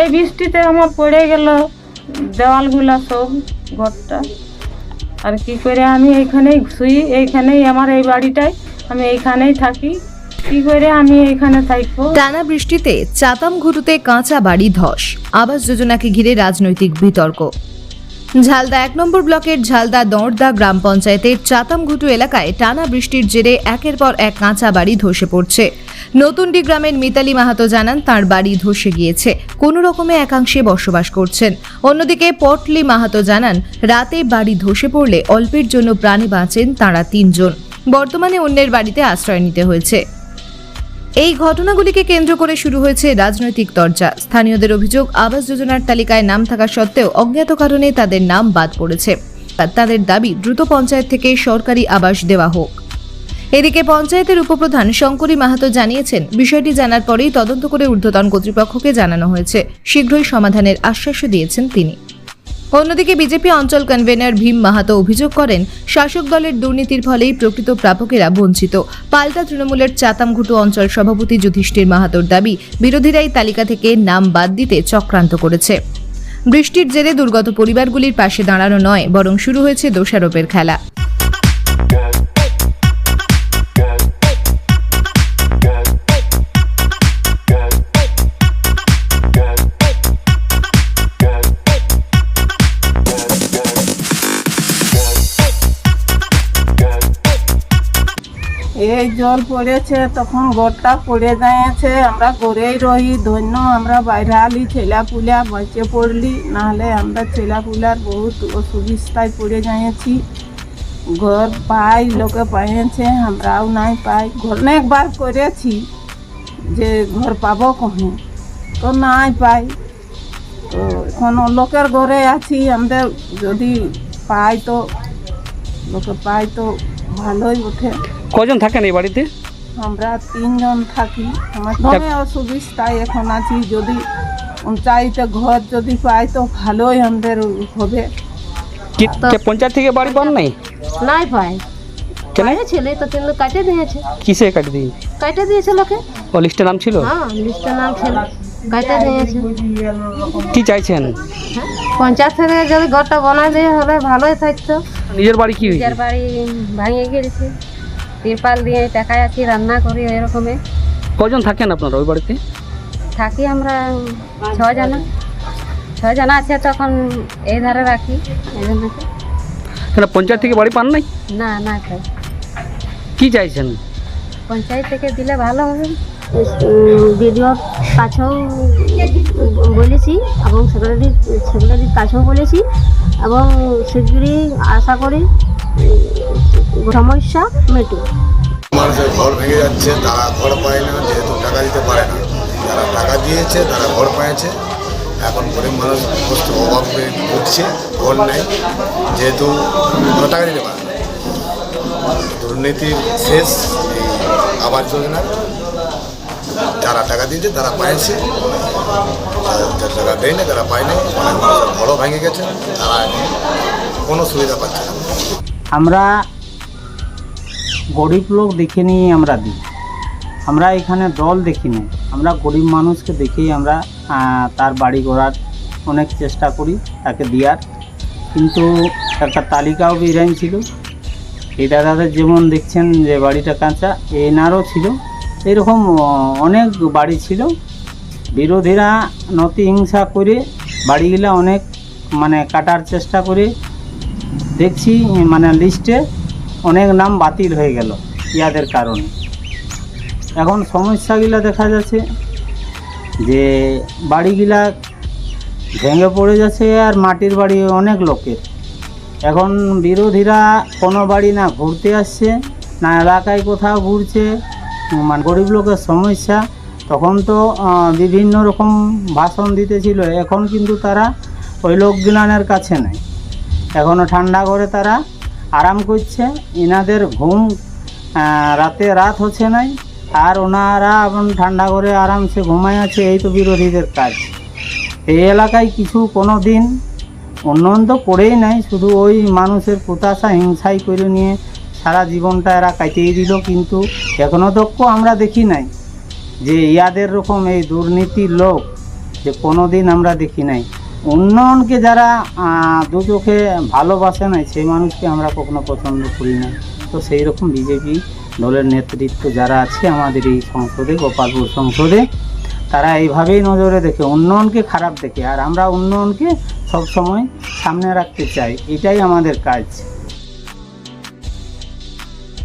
এই বৃষ্টিতে আমার পড়ে গেল দেওয়ালগুলা সব, ঘরটা। আর কি করে আমি এইখানেই শুই, এইখানেই আমার এই বাড়িটাই, আমি এইখানেই থাকি। করে আমি এইখানে থাকব? টানা বৃষ্টিতে চাতাম ঘুটুতে কাঁচা বাড়ি ধস, আবাস যোজনাকে ঘিরে রাজনৈতিক বিতর্ক। ঝালদা এক নম্বর ব্লকের ঝালদা দঁড়দা গ্রাম পঞ্চায়েতের চাতামঘুটু এলাকায় টানা বৃষ্টির জেরে একের পর এক কাঁচা বাড়ি ধসে পড়ছে। নতুনডি গ্রামের মিতালি মাহাতো জানান, তার বাড়ি ধসে গিয়েছে। কোনো রকমে একাংশে বসবাস করছেন। অন্যদিকে পটলি মাহাতো জানান, রাতে বাড়ি ধসে পড়লে অল্পের জন্য প্রাণে বাঁচেন তারা তিনজন। বর্তমানে অন্যের বাড়িতে আশ্রয় নিতে হয়েছে। এই ঘটনাগুলিকে কেন্দ্র করে শুরু হয়েছে রাজনৈতিক তরজা। স্থানীয়দের অভিযোগ, আবাস যোজনার তালিকায় নাম থাকা সত্ত্বেও অজ্ঞাত কারণে তাদের নাম বাদ পড়েছে। তাদের দাবি, দ্রুত পঞ্চায়েত থেকে সরকারি আবাস দেওয়া হোক। এদিকে পঞ্চায়েতের উপপ্রধান শঙ্করী মাহাতো জানিয়েছেন, বিষয়টি জানার পরেই তদন্ত করে ঊর্ধ্বতন কর্তৃপক্ষকে জানানো হয়েছে। শীঘ্রই সমাধানের আশ্বাসও দিয়েছেন তিনি। অন্যদিকে বিজেপি অঞ্চল কনভেনর ভীম মাহাতো অভিযোগ করেন, শাসক দলের দুর্নীতির ফলেই প্রকৃত প্রাপকেরা বঞ্চিত। পাল্টা তৃণমূলের চাতামঘুটু অঞ্চল সভাপতি যুধিষ্ঠির মাহাতোর দাবি, বিরোধীরাই তালিকা থেকে নাম বাদ দিতে চক্রান্ত করেছে। বৃষ্টির জেরে দুর্গত পরিবারগুলির পাশে দাঁড়ানো নয়, বরং শুরু হয়েছে দোষারোপের খেলা। এই জল পড়েছে, তখন ঘরটা পড়ে যাইছে আমরা ঘরেই রহি ধন্য, আমরা বাইরে আলি ছেলা পুলা বসে পড়লি। নাহলে আমরা ছেলা পুলার বহুত অসুবিধায় পড়ে যাইছি ঘর পাই, লোকে পাইছে আমরাও নাই পাই। ঘর অনেকবার করেছি যে ঘর পাবো কখন তো নাই পাই। তো এখন লোকের ঘরে আছি, আমাদের যদি পাই তো, লোকে পাই তো ভালোই ওঠে। কজন থাকেন এই বাড়িতে? আমরা তিনজন থাকি। আমার দমে অসুবিধায় এখন আছি। যদি চাইতে ঘর যদি পাই তো ভালোই আমাদের হবে। পঞ্চায়েত থেকে বাড়ি পান নাই? নাই পাই কেন? ছেলে তো কাটে দিয়েছে। কিসে কাটি কাটে দিয়েছে লোকে। ও লিস্টে নাম ছিল? হ্যাঁ নাম ছিল। কাটে দিয়েছে। কি চাইছেন? হ্যাঁ, পঞ্চায়েত থেকে যদি ঘরটা বানাই দিয়ে হলে ভালোই থাকতো। নিজের বাড়ি কি নিজের বাড়ি ভাঙিয়ে গিয়েছে তিরপাল দিয়ে টাকায় আছি রান্না করি এরকমে কজন থাকেন আপনারা ওই বাড়িতে? থাকি আমরা ছ জানা ছ জানা আছে তখন এই ধারে রাখি কেন পঞ্চায়েত থেকে বাড়ি পান নাই? না না পাই কি চাইছেন? পঞ্চায়েত থেকে দিলে ভালো হবে। বিডিওর কাছেও বলেছি এবং সেক্রেটারি সেক্রেটারির কাছেও বলেছি এবং শিগগিরই আশা করি সমস্যা মেটে। মানুষের ঘর ভেঙে যাচ্ছে, তারা ঘর পায় না, যেহেতু টাকা দিতে পারে না। যারা টাকা দিয়েছে, তারা ঘর পেয়েছে। এখন গরিব মানুষ বস্তু অভাব ঘুরছে ঘর নেই, যেহেতু টাকা দিতে পারে দুর্নীতির শেষ এই আবাস যোজনা। যারা টাকা দিয়েছে, তারা পাইছে যারা- দেয় না তারা পায় না অনেক মানুষের ঘরও ভেঙে গেছে। তারা কোনো সুবিধা পাচ্ছে না। আমরা গরিব লোক দেখে নিয়ে আমরা দিই। আমরা এখানে দল দেখি না আমরা গরিব মানুষকে দেখেই আমরা তার বাড়ি গড়ার অনেক চেষ্টা করি তাকে দেওয়ার। কিন্তু একটা তালিকাও বেরাইন ছিল। এই দাদাদের যেমন দেখছেন যে বাড়িটা কাঁচা, এনারও ছিল। এরকম অনেক বাড়ি ছিল। বিরোধীরা নতি হিংসা করে বাড়িগুলা অনেক মানে কাটার চেষ্টা করে দেখছি মানে লিস্টে অনেক নাম বাতিল হয়ে গেল ইয়াদের কারণে। এখন সমস্যাগুলো দেখা যাচ্ছে যে বাড়িগুলা ভেঙে পড়ে যাচ্ছে আর মাটির বাড়ি অনেক লোকের। এখন বিরোধীরা কোনো বাড়ি না ঘুরতে আসছে, না এলাকায় কোথাও ঘুরছে মানে গরিব লোকের সমস্যা। তখন তো বিভিন্ন রকম ভাষণ দিতেছিল, এখন কিন্তু তারা ওই লোকগুলানের কাছে নেই। এখনও ঠান্ডা করে তারা আরাম করছে। এনাদের ঘুম রাতে রাত হচ্ছে নাই, আর ওনারা এখন ঠান্ডা করে আরামসে ঘুমায় আছে, এই তো বিরোধীদের কাজ। এই এলাকায় কিছু কোনো দিন উন্নয়ন তো করেই নাই, শুধু ওই মানুষের প্রত্যাশা, হিংসাই করে নিয়ে সারা জীবনটা এরা কাটিয়ে দিল, কিন্তু এখনও দক্ষ আমরা দেখি নাই যে ইয়াদের রকম এই দুর্নীতির লোক যে কোনো দিন আমরা দেখি নাই। উন্নয়নকে যারা আহ, দু চোখে ভালোবাসে নাই সেই মানুষকে আমরা কখনো পছন্দ করি না। তো সেই রকম বিজেপি দলের নেতৃত্ব যারা আছে আমাদের এই সংসদে গোপালপুর সংসদে তারা এইভাবেই নজরে দেখে উন্নয়নকে খারাপ দেখে। আর আমরা উন্নয়নকে সবসময় সামনে রাখতে চাই। এটাই আমাদের কাজ।